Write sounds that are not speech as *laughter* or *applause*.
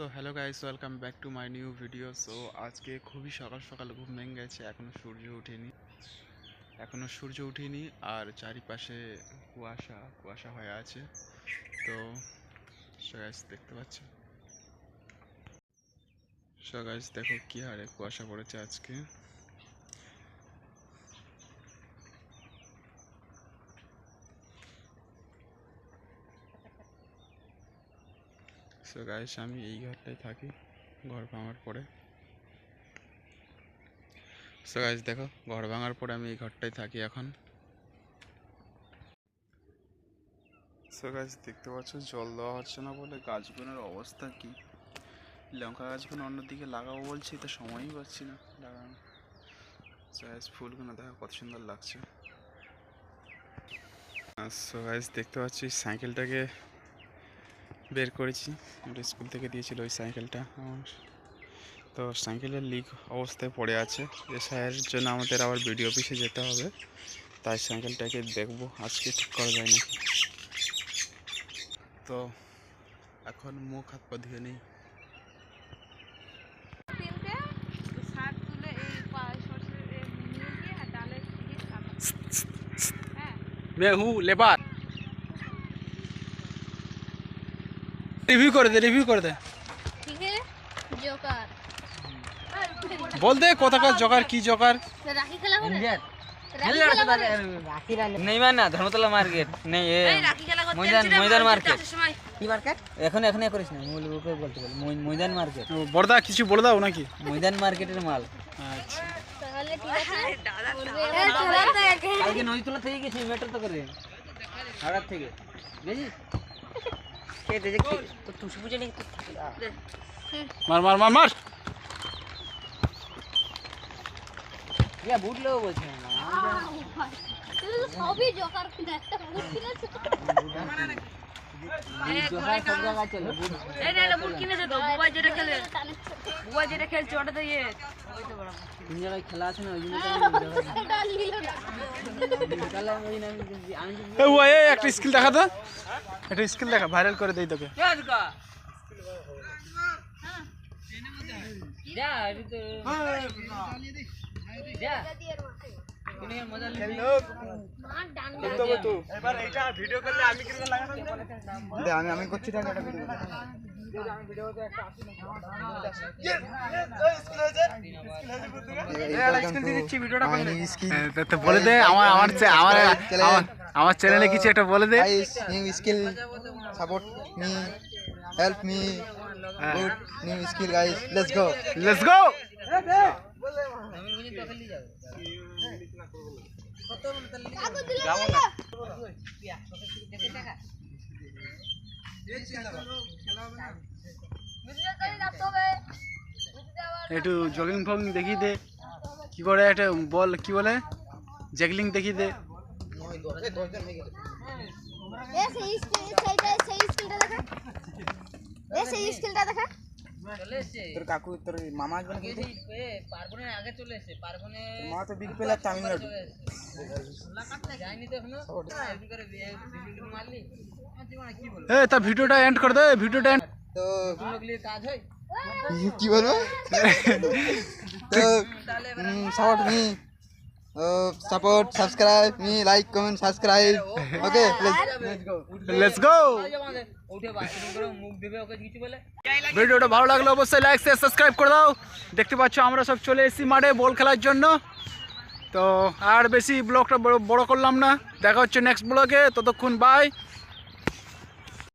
So hello guys welcome back to my new video so আজকে খুবই সকাল সকাল ঘুম ভেঙে গেছে এখনও সূর্য ওঠেনি। এখনও সূর্য ওঠেনি, আর চারিপাশে কুয়াশা কুয়াশা হয়ে আছে। তো গাইস দেখতে পাচ্ছ? গাইস দেখো কি হারে কুয়াশা পড়েছে আজকে। সো গাইস, আমি এই ঘরটায় থাকি, ঘর ভাঙার পরে। সো গাইস, দেখো, ঘর ভাঙার পরে আমি এই ঘরটায় থাকি এখন। সো গাইস, দেখতে পাচ্ছ, জল দেওয়া হচ্ছে না বলে গাছগুলোর অবস্থা কি? লঙ্কা গাছগুলো অন্যদিকে লাগাবো বলছি, তো সময়ই পাচ্ছি না লাগানো গাইস, ফুলগুলো দেখো কত সুন্দর লাগছে। সো গাইস, দেখতে পাচ্ছি, সাইকেলটাকে বের করেছি। আমরা স্কুল থেকে দিয়েছিল ওই সাইকেলটা আমার। তো সাইকেলের লিক অবস্থায় পড়ে আছে। এসআইয়ের জন্য আমাদের আবার বিডিও অফিসে যেতে হবে। তাই সাইকেলটাকে দেখব আজকে ঠিক করা যায় না তো এখন মুখ হাত পা ধুয়ে নেই। শাক তুলে রিভিউ করে দে রিভিউ করে দে। জোকার বল দে কোথাকার জোকার কি জোকার রাখি ধর্মতলা মার্কেট। নেই ময়দান মার্কেট মার্কেট। এখন এখন করিস না ময়দান মার্কেট। বর্দা কিছু বলে নাকি? ময়দান মার্কেটের মাল। আচ্ছা। থেকে গেছি মার মার মার মার। ইয়া বুট বলছে সবই জোকার একটা বুট কিনেছে যেটা খেলে। বুবাই যেটা খেলছে ওটা তো ইয়ে। ওই তো বড় তিন জায়গায় খেলা আছে না ওই জন্য *laughs* তো আমি জোহার- এটা নিল না তাহলে আমি ওই জন্য আমি যদি- আমি যদি এ ও এ একটা স্কিল দেখা তো একটা স্কিল দেখা ভাইরাল করে দেই তোকে যা আমি তো যা তুমি মজা নিবি মার ডান আমি আমি করছি বলে দে আমার আমার আমার আমার- চ্যানেলে কিছু একটা বলে দে new skill support me help me good new skill guys let's go let's go কাকু দিলে না ভিডিও করে রাখতে হবে একটু জগিং ফগিং দেখিয়ে দে। কি করে একটা বল কি বলে? জ্যাগলিং দেখিয়ে দে। এ সেই স্কিল সেইটা সেই স্কিলটা দেখা। এ সেই স্কিলটা দেখা। চলে এসছে। তোর কাকু তোর মামা আসবে নাকি? এই এ, পার্বণের আগে চলে এসছে। পার্বণে মা তো বিগ প্লেয়ার তামিলনাড়ু যায়নি তো এখনও? এমনি করে বিয়ে- বিল্ডিং মারলি। আমার জীবনে কি বলব? এ তা কাজ হয় কি বলব? তো support me support subscribe me like comment subscribe okay let's go ভিডিওটা ভালো লাগলে অবশ্যই লাইক শেয়ার সাবস্ক্রাইব করে দাও। দেখতে পাচ্ছ আমরা সব চলে এসেছি মাঠে বল খেলার জন্য। তো আর বেশি ব্লগটা বড় বড় করলাম না। দেখা হচ্ছে নেক্সট ব্লগে ততক্ষণ বাই